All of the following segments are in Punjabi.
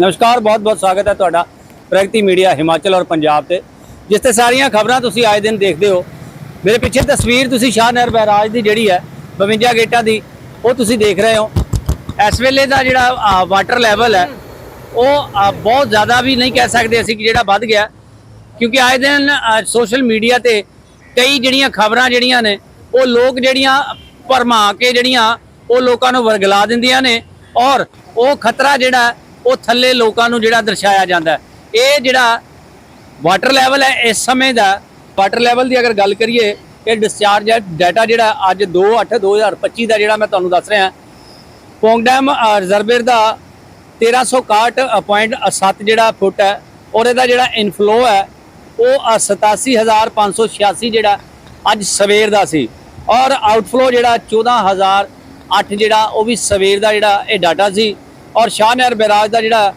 ਨਮਸਕਾਰ, ਬਹੁਤ ਬਹੁਤ ਸਵਾਗਤ ਹੈ ਤੁਹਾਡਾ ਪ੍ਰਗਤੀ ਮੀਡੀਆ ਹਿਮਾਚਲ ਔਰ ਪੰਜਾਬ ਤੇ। ਜਿਸ ਤੇ ਸਾਰੀਆਂ ਖਬਰਾਂ ਤੁਸੀਂ ਆਏ ਦਿਨ ਦੇਖਦੇ ਹੋ, ਮੇਰੇ ਪਿੱਛੇ ਤਸਵੀਰ ਤੁਸੀਂ ਸ਼ਾਹਨਰ ਬਹਿਰਾਜ ਦੀ ਜਿਹੜੀ ਹੈ 52 ਗੇਟਾਂ ਦੀ, ਉਹ ਤੁਸੀਂ ਦੇਖ ਰਹੇ ਹੋ। ਇਸ ਵੇਲੇ ਦਾ ਜਿਹੜਾ ਵਾਟਰ ਲੈਵਲ ਹੈ, ਉਹ ਬਹੁਤ ਜ਼ਿਆਦਾ ਵੀ ਨਹੀਂ ਕਹਿ ਸਕਦੇ ਅਸੀਂ ਕਿ ਜਿਹੜਾ ਵੱਧ ਗਿਆ। ਕਿਉਂਕਿ ਆਏ ਦਿਨ ਸੋਸ਼ਲ ਮੀਡੀਆ ਤੇ ਕਈ ਜਿਹੜੀਆਂ ਖਬਰਾਂ ਜਿਹੜੀਆਂ ਨੇ, ਉਹ ਲੋਕ ਜਿਹੜੀਆਂ ਭਰਮਾ ਕੇ ਜਿਹੜੀਆਂ, ਉਹ ਲੋਕਾਂ ਨੂੰ ਵਰਗਲਾ ਦਿੰਦੀਆਂ ਨੇ ਔਰ ਉਹ ਖਤਰਾ ਜਿਹੜਾ ਉਹ ਥੱਲੇ ਲੋਕਾਂ ਨੂੰ ਜਿਹੜਾ ਦਰਸਾਇਆ ਜਾਂਦਾ ਇਹ ਜਿਹੜਾ ਵਾਟਰ ਲੈਵਲ ਹੈ ਇਸ ਸਮੇਂ ਦਾ ਵਾਟਰ ਲੈਵਲ ਦੀ ਅਗਰ ਗੱਲ ਕਰੀਏ ਇਹ ਡਿਸਚਾਰਜ ਡਾਟਾ ਜਿਹੜਾ ਅੱਜ 2/8/2025 ਦਾ ਜਿਹੜਾ ਮੈਂ ਤੁਹਾਨੂੰ ਦੱਸ ਰਿਹਾ ਪੌਂਗ ਡੈਮ ਰਿਜ਼ਰਵੇਅਰ ਦਾ 1361.7 ਜਿਹੜਾ ਫੁੱਟ ਹੈ ਔਰ ਇਹਦਾ ਜਿਹੜਾ ਇਨਫਲੋ ਹੈ ਉਹ ਅ, 87586 ਜਿਹੜਾ ਅੱਜ ਸਵੇਰ ਦਾ ਸੀ। ਔਰ ਆਊਟਫਲੋ ਜਿਹੜਾ 14008 ਜਿਹੜਾ ਉਹ ਵੀ ਸਵੇਰ ਦਾ ਜਿਹੜਾ ਇਹ ਡਾਟਾ ਸੀ। ਔਰ ਸ਼ਾਹਨਹਿਰ ਬੈਰਾਜ ਦਾ ਜਿਹੜਾ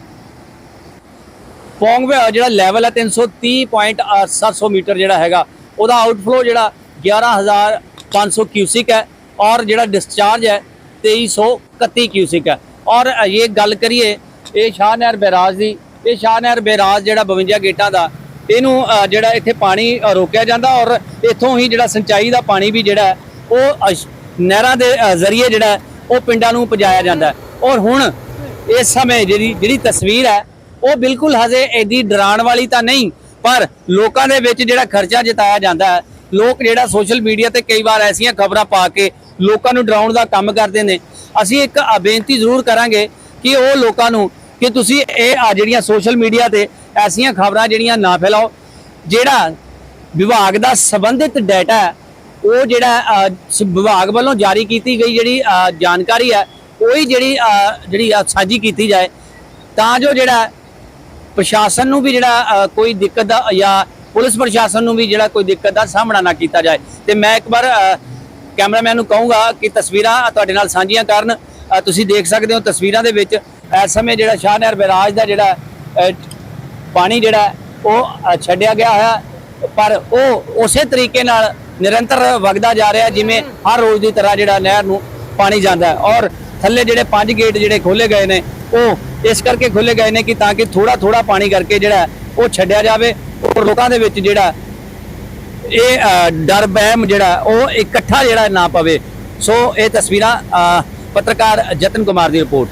ਪੌਂਗ ਜਿਹੜਾ ਲੈਵਲ ਹੈ 330.700 ਮੀਟਰ ਜਿਹੜਾ ਹੈਗਾ, ਉਹਦਾ ਆਊਟਫਲੋ ਜਿਹੜਾ 11500 ਕਿਊਸਿਕ ਹੈ ਔਰ ਜਿਹੜਾ ਡਿਸਚਾਰਜ ਹੈ 2331 ਕਿਊਸਿਕ ਹੈ। ਔਰ ਇਹ ਗੱਲ ਕਰੀਏ, ਇਹ ਸ਼ਾਹਨਹਿਰ ਬੈਰਾਜ ਦੀ, ਇਹ ਸ਼ਾਹਨਹਿਰ ਬੈਰਾਜ ਜਿਹੜਾ 52 ਗੇਟਾਂ ਦਾ, ਇਹਨੂੰ ਜਿਹੜਾ ਇੱਥੇ ਪਾਣੀ ਰੋਕਿਆ ਜਾਂਦਾ ਔਰ ਇੱਥੋਂ ਹੀ ਜਿਹੜਾ ਸਿੰਚਾਈ ਦਾ ਪਾਣੀ ਵੀ ਜਿਹੜਾ ਉਹ ਅਸ਼- ਨਹਿਰਾਂ ਦੇ ਜ਼ਰੀਏ ਜਿਹੜਾ ਉਹ ਪਿੰਡਾਂ ਨੂੰ ਪਹੁੰਚਾਇਆ ਜਾਂਦਾ ਔਰ ਹੁਣ ਇਸ ਸਮੇਂ ਜਿਹੜੀ ਜਿਹੜੀ ਤਸਵੀਰ ਹੈ, ਉਹ ਬਿਲਕੁਲ ਹਜੇ ਐਡੀ ਡਰਾਉਣ ਵਾਲੀ ਤਾਂ ਨਹੀਂ, ਪਰ ਲੋਕਾਂ ਦੇ ਵਿੱਚ ਜਿਹੜਾ ਖਰਚਾ ਜਿਤਾਇਆ ਜਾਂਦਾ ਹੈ, ਲੋਕ ਜਿਹੜਾ ਸੋਸ਼ਲ ਮੀਡੀਆ ਤੇ ਕਈ ਵਾਰ ਐਸੀਆਂ ਖਬਰਾਂ ਪਾ ਕੇ ਲੋਕਾਂ ਨੂੰ ਡਰਾਉਣ ਦਾ ਕੰਮ ਕਰਦੇ ਨੇ, ਅਸੀਂ ਇੱਕ ਬੇਨਤੀ ਜ਼ਰੂਰ ਕਰਾਂਗੇ ਕਿ ਉਹ ਲੋਕਾਂ ਨੂੰ ਕਿ ਤੁਸੀਂ ਇਹ ਆ ਜਿਹੜੀਆਂ ਸੋਸ਼ਲ ਮੀਡੀਆ ਤੇ ਐਸੀਆਂ ਖਬਰਾਂ ਜਿਹੜੀਆਂ ਨਾ ਫੈਲਾਓ, ਜਿਹੜਾ ਵਿਭਾਗ ਦਾ ਸੰਬੰਧਿਤ ਡਾਟਾ ਉਹ ਜਿਹੜਾ ਵਿਭਾਗ ਵੱਲੋਂ ਜਾਰੀ ਕੀਤੀ ਗਈ ਜਿਹੜੀ ਜਾਣਕਾਰੀ ਹੈ ਕੋਈ ਜਿਹੜੀ ਜਿਹੜੀ ਸਾਂਝੀ ਕੀਤੀ ਜਾਏ, ਤਾਂ ਜੋ ਜਿਹੜਾ ਪ੍ਰਸ਼ਾਸਨ ਨੂੰ ਵੀ ਜਿਹੜਾ ਕੋਈ ਦਿੱਕਤ ਦਾ ਜਾਂ ਪੁਲਿਸ ਪ੍ਰਸ਼ਾਸਨ ਨੂੰ ਵੀ ਜਿਹੜਾ ਕੋਈ ਦਿੱਕਤ ਦਾ ਸਾਹਮਣਾ ਨਾ ਕੀਤਾ ਜਾਏ। ਤੇ ਮੈਂ ਇੱਕ ਵਾਰ ਕੈਮਰਾਮੈਨ ਨੂੰ ਕਹੂੰਗਾ ਕਿ ਤਸਵੀਰਾਂ ਤੁਹਾਡੇ ਨਾਲ ਸਾਂਝੀਆਂ ਕਰਨ। ਤੁਸੀਂ ਦੇਖ ਸਕਦੇ ਹੋ ਤਸਵੀਰਾਂ ਦੇ ਵਿੱਚ ਇਸ ਸਮੇਂ ਜਿਹੜਾ ਸ਼ਾਹਨਹਿਰ ਬੈਰਾਜ ਦਾ ਜਿਹੜਾ ਪਾਣੀ ਜਿਹੜਾ, ਉਹ ਛੱਡਿਆ ਗਿਆ ਹੈ ਪਰ ਉਹ ਉਸੇ ਤਰੀਕੇ ਨਾਲ ਨਿਰੰਤਰ ਵਗਦਾ ਜਾ ਰਿਹਾ, ਜਿਵੇਂ ਹਰ ਰੋਜ਼ ਦੀ ਤਰ੍ਹਾਂ ਜਿਹੜਾ ਨਹਿਰ ਨੂੰ ਪਾਣੀ ਜਾਂਦਾ ਔਰ ਥੱਲੇ ਜਿਹੜੇ ਪੰਜ ਗੇਟ ਜਿਹੜੇ ਖੋਲੇ ਗਏ ਨੇ ਉਹ ਇਸ ਕਰਕੇ ਖੋਲੇ ਗਏ ਨੇ ਕਿ ਤਾਂ ਕਿ ਥੋੜਾ ਥੋੜਾ ਪਾਣੀ ਕਰਕੇ ਜਿਹੜਾ ਉਹ ਛੱਡਿਆ ਜਾਵੇ ਔਰ ਲੋਕਾਂ ਦੇ ਵਿੱਚ ਜਿਹੜਾ ਇਹ ਅ, ਡਰ ਬਹਿਮ ਜਿਹੜਾ ਉਹ ਇਕੱਠਾ ਜਿਹੜਾ ਨਾ ਪਵੇ। ਸੋ ਇਹ ਤਸਵੀਰਾਂ ਪੱਤਰਕਾਰ ਜਤਨ ਕੁਮਾਰ ਦੀ ਰਿਪੋਰਟ।